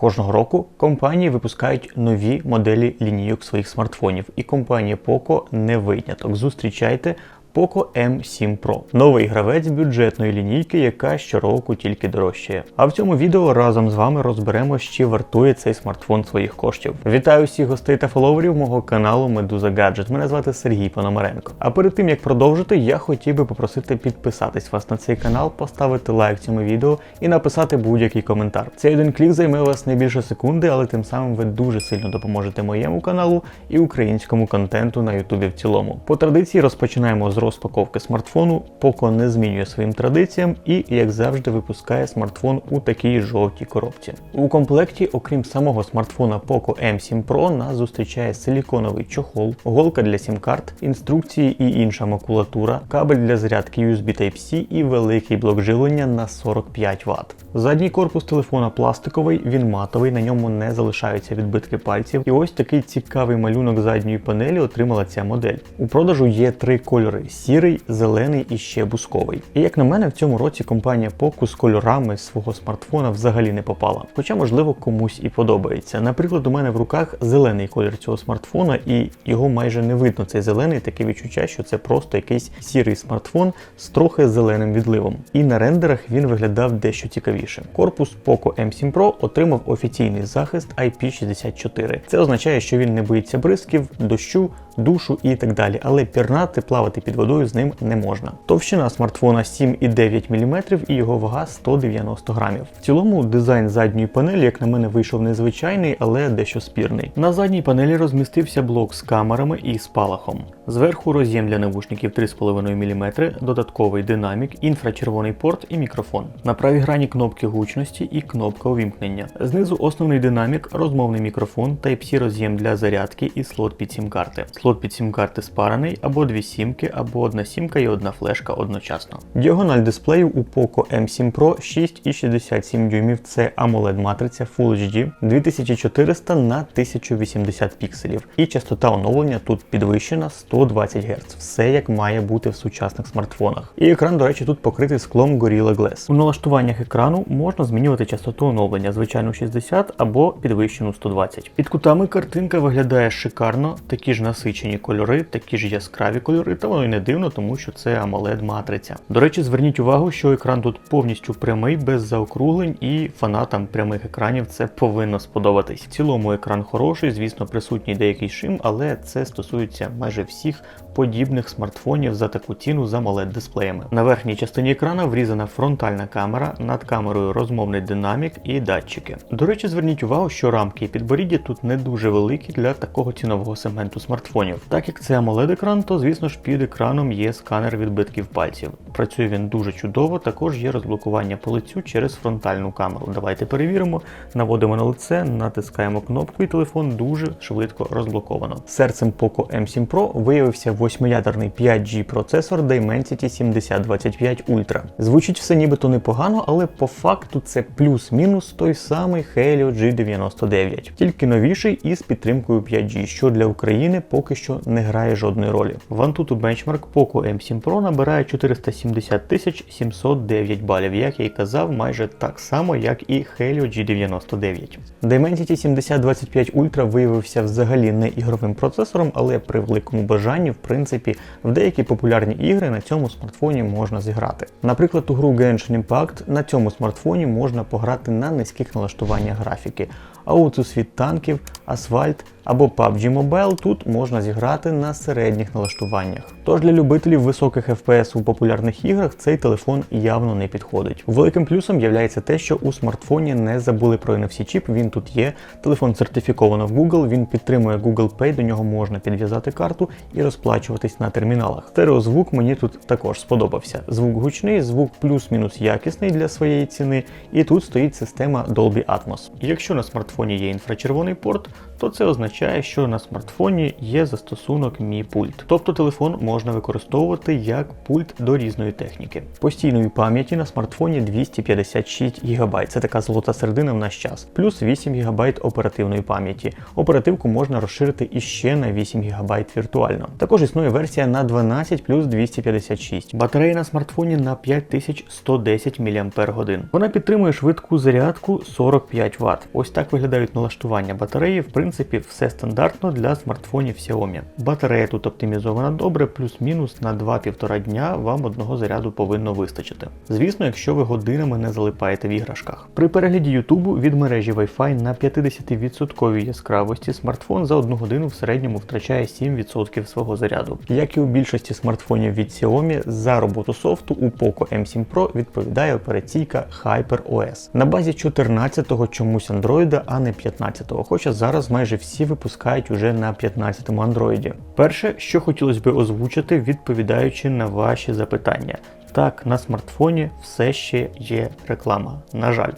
Кожного року компанії випускають нові моделі лінійок своїх смартфонів, і компанія Poco не виняток. Зустрічайте Poco M7 Pro – новий гравець бюджетної лінійки, яка щороку тільки дорожчає. А в цьому відео разом з вами розберемо, чи вартує цей смартфон своїх коштів. Вітаю всіх гостей та фоловерів мого каналу Медуза Гаджет. Мене звати Сергій Пономаренко. А перед тим як продовжити, я хотів би попросити підписатись вас на цей канал, поставити лайк цьому відео і написати будь-який коментар. Цей один клік займе у вас не більше секунди, але тим самим ви дуже сильно допоможете моєму каналу і українському контенту на Ютубі в цілому. По традиції розпочинаємо з розпаковки смартфону. Poco не змінює своїм традиціям і, як завжди, випускає смартфон у такій жовтій коробці. У комплекті, окрім самого смартфона Poco M7 Pro, нас зустрічає силіконовий чохол, голка для сім-карт, інструкції і інша макулатура, кабель для зарядки USB Type-C і великий блок живлення на 45 Вт. Задній корпус телефона пластиковий, він матовий, на ньому не залишаються відбитки пальців. І ось такий цікавий малюнок задньої панелі отримала ця модель. У продажу є три кольори: сірий, зелений і ще бусковий. І як на мене, в цьому році компанія Poco з кольорами свого смартфона взагалі не попала. Хоча, можливо, комусь і подобається. Наприклад, у мене в руках зелений колір цього смартфона, і його майже не видно. Цей зелений таке відчуття, що це просто якийсь сірий смартфон з трохи зеленим відливом. І на рендерах він виглядав дещо цікавіше. Корпус Poco M7 Pro отримав офіційний захист IP64. Це означає, що він не боїться бризків, дощу, душу і так далі, але пірнати плавати під водою з ним не можна. Товщина смартфона 7,9 мм і його вага 190 грамів. В цілому дизайн задньої панелі, як на мене, вийшов незвичайний, але дещо спірний. На задній панелі розмістився блок з камерами і спалахом. Зверху роз'єм для навушників 3,5 мм, додатковий динамік, інфрачервоний порт і мікрофон. На правій грані кнопки гучності і кнопка увімкнення. Знизу основний динамік, розмовний мікрофон, Type-C роз'єм для зарядки і слот під сім-карти. Слот під сім-карти спарений, або дві сімки, або одна сімка і одна флешка одночасно. Діагональ дисплею у Poco M7 Pro 6,67 дюймів. Це AMOLED матриця Full HD 2400 на 1080 пікселів. І частота оновлення тут підвищена 120 Гц. Все як має бути в сучасних смартфонах. І екран, до речі, тут покритий склом Gorilla Glass. У налаштуваннях екрану можна змінювати частоту оновлення, звичайно 60 або підвищену 120. Під кутами картинка виглядає шикарно, такі ж насичені кольори, такі ж яскраві кольори, та воно й не дивно, тому що це AMOLED матриця. До речі, зверніть увагу, що екран тут повністю прямий, без заокруглень, і фанатам прямих екранів це повинно сподобатись. В цілому екран хороший, звісно, присутній деякий шим, але це стосується майже всіх подібних смартфонів за таку ціну з amoled дисплеями. На верхній частині екрана врізана фронтальна камера, над камерою розмовний динамік і датчики. До речі, зверніть увагу, що рамки і підборіддя тут не дуже великі для такого цінового сегменту смартфонів. Так як це amoled екран, то звісно ж під екраном є сканер відбитків пальців. Працює він дуже чудово, також є розблокування по лицю через фронтальну камеру. Давайте перевіримо, наводимо на лице, натискаємо кнопку, і телефон дуже швидко розблоковано. Серцем Poco M7 Pro виявився восьмиядерний 5G процесор Dimensity 7025 Ultra. Звучить все нібито непогано, але по факту це плюс-мінус той самий Helio G99, тільки новіший із підтримкою 5G, що для України поки що не грає жодної ролі. В Antutu Benchmark Poco M7 Pro набирає 470 709 балів, як я й казав, майже так само, як і Helio G99. Dimensity 7025 Ultra виявився взагалі не ігровим процесором, але при великому бажанні, в принципі, в деякі популярні ігри на цьому смартфоні можна зіграти. Наприклад, у гру Genshin Impact на цьому смартфоні можна пограти на низьких налаштуваннях графіки. А от у світ танків, асфальт або PUBG Mobile тут можна зіграти на середніх налаштуваннях. Тож для любителів високих FPS у популярних іграх цей телефон явно не підходить. Великим плюсом є те, що у смартфоні не забули про NFC чіп, він тут є. Телефон сертифіковано в Google, він підтримує Google Pay, до нього можна підв'язати карту і розплачуватись на терміналах. Стереозвук мені тут також сподобався. Звук гучний, звук плюс-мінус якісний для своєї ціни, і тут стоїть система Dolby Atmos. Якщо на смартфоні є інфрачервоний порт, то це означає, що на смартфоні є застосунок Mi Pult. Тобто телефон можна використовувати як пульт до різної техніки. Постійної пам'яті на смартфоні 256 ГБ. Це така золота середина в наш час, плюс 8 ГБ оперативної пам'яті. Оперативку можна розширити іще на 8 ГБ віртуально. Також існує версія на 12 плюс 256. Батарея на смартфоні на 5110 мАч. Вона підтримує швидку зарядку 45 Вт. Ось так виглядають налаштування батареї. В принципі, все стандартно для смартфонів Xiaomi. Батарея тут оптимізована добре, плюс-мінус на 2-1,5 дня вам одного заряду повинно вистачити. Звісно, якщо ви годинами не залипаєте в іграшках. При перегляді YouTube від мережі Wi-Fi на 50% яскравості смартфон за одну годину в середньому втрачає 7% свого заряду. Як і у більшості смартфонів від Xiaomi, за роботу софту у Poco M7 Pro відповідає операційка HyperOS. На базі 14-го чомусь Android, а не 15-го, хоча зараз майже всі випускають уже на 15-му Android. Перше, що хотілося би озвучити, відповідаючи на ваші запитання. Так, на смартфоні все ще є реклама. На жаль.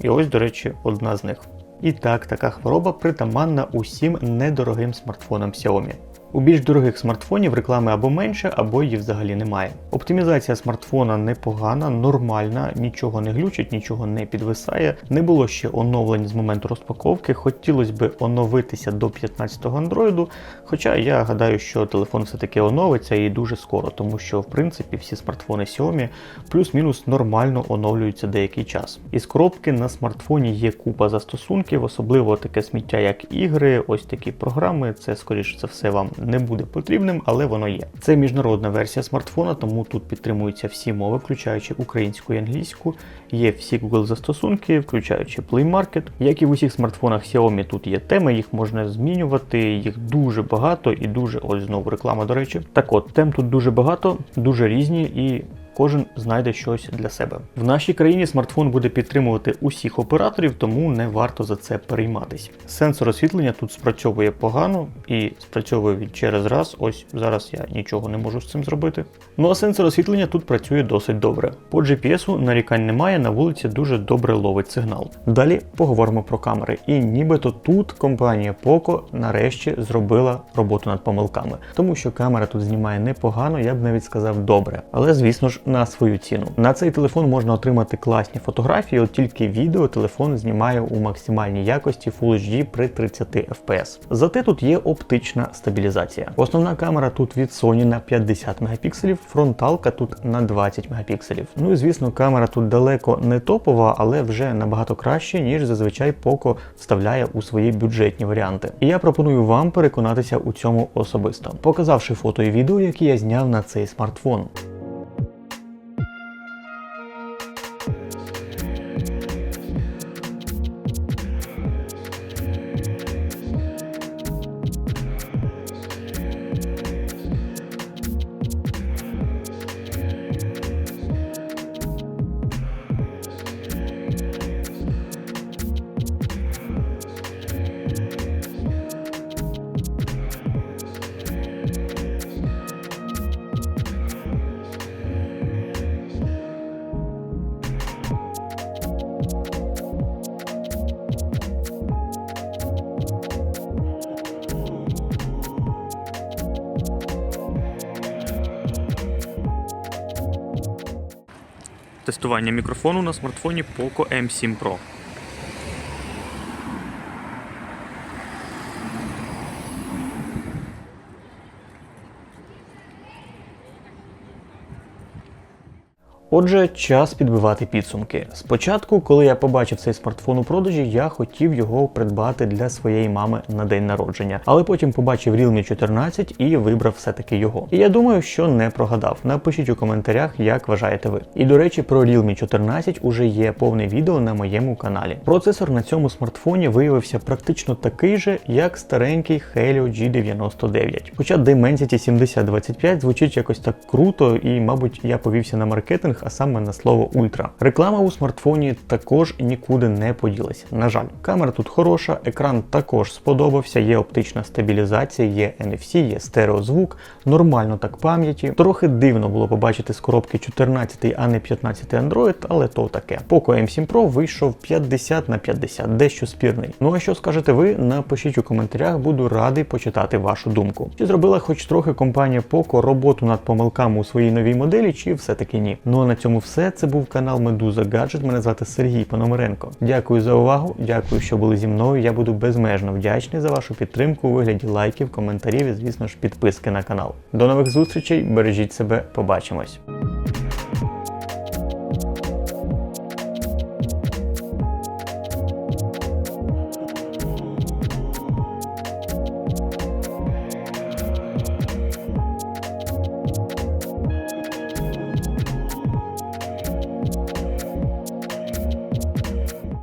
І ось, до речі, одна з них. І так, така хвороба притаманна усім недорогим смартфонам Xiaomi. У більш дорогих смартфонів реклами або менше, або її взагалі немає. Оптимізація смартфона непогана, нормальна, нічого не глючить, нічого не підвисає. Не було ще оновлень з моменту розпаковки. Хотілося б оновитися до 15-го Android, Хоча я гадаю, що телефон все-таки оновиться і дуже скоро, тому що в принципі всі смартфони Xiaomi плюс-мінус нормально оновлюються деякий час. Із коробки на смартфоні є купа застосунків, особливо таке сміття, як ігри, ось такі програми. Це скоріш за все вам не буде потрібним, але воно є. Це міжнародна версія смартфона, тому тут підтримуються всі мови, включаючи українську і англійську. Є всі Google застосунки, включаючи Play Market. Як і в усіх смартфонах Xiaomi, тут є теми, їх можна змінювати, їх дуже багато і дуже ось знову реклама, до речі. Так от, тем тут дуже багато, дуже різні і. Кожен знайде щось для себе. В нашій країні смартфон буде підтримувати усіх операторів, тому не варто за це перейматись. Сенсор освітлення тут спрацьовує погано і спрацьовує він через раз. Ось зараз я нічого не можу з цим зробити. Ну а сенсор освітлення тут працює досить добре. По GPS нарікань немає, на вулиці дуже добре ловить сигнал. Далі поговоримо про камери. І нібито тут компанія Poco нарешті зробила роботу над помилками, тому що камера тут знімає непогано, я б навіть сказав добре. Але звісно ж на свою ціну. На цей телефон можна отримати класні фотографії, от тільки відео телефон знімає у максимальній якості Full HD при 30 FPS. Зате тут є оптична стабілізація. Основна камера тут від Sony на 50 мегапікселів, фронталка тут на 20 мегапікселів. Ну і звісно, камера тут далеко не топова, але вже набагато краще, ніж зазвичай Poco вставляє у свої бюджетні варіанти. І я пропоную вам переконатися у цьому особисто, показавши фото і відео, які я зняв на цей смартфон. Тестування мікрофону на смартфоні Poco M7 Pro. Отже, час підбивати підсумки. Спочатку, коли я побачив цей смартфон у продажі, я хотів його придбати для своєї мами на день народження, але потім побачив Realme 14 і вибрав все-таки його. І я думаю, що не прогадав. Напишіть у коментарях, як вважаєте ви. І до речі, про Realme 14 уже є повне відео на моєму каналі. Процесор на цьому смартфоні виявився практично такий же, як старенький Helio G99. Хоча Dimensity 7025 звучить якось так круто, і, мабуть, я повівся на маркетинг а саме на слово ультра. Реклама у смартфоні також нікуди не поділася. На жаль, камера тут хороша, екран також сподобався, є оптична стабілізація, є NFC, є стереозвук, нормально так пам'яті. Трохи дивно було побачити з коробки 14, а не 15 Android, але то таке. Poco M7 Pro вийшов 50 на 50, дещо спірний. Ну а що скажете ви? Напишіть у коментарях, буду радий почитати вашу думку. Чи зробила хоч трохи компанія Poco роботу над помилками у своїй новій моделі, чи все-таки ні? Ну на цьому все. Це був канал Медуза Гаджет. Мене звати Сергій Пономаренко. Дякую за увагу, дякую, що були зі мною. Я буду безмежно вдячний за вашу підтримку у вигляді лайків, коментарів і, звісно ж, підписки на канал. До нових зустрічей, бережіть себе, побачимось.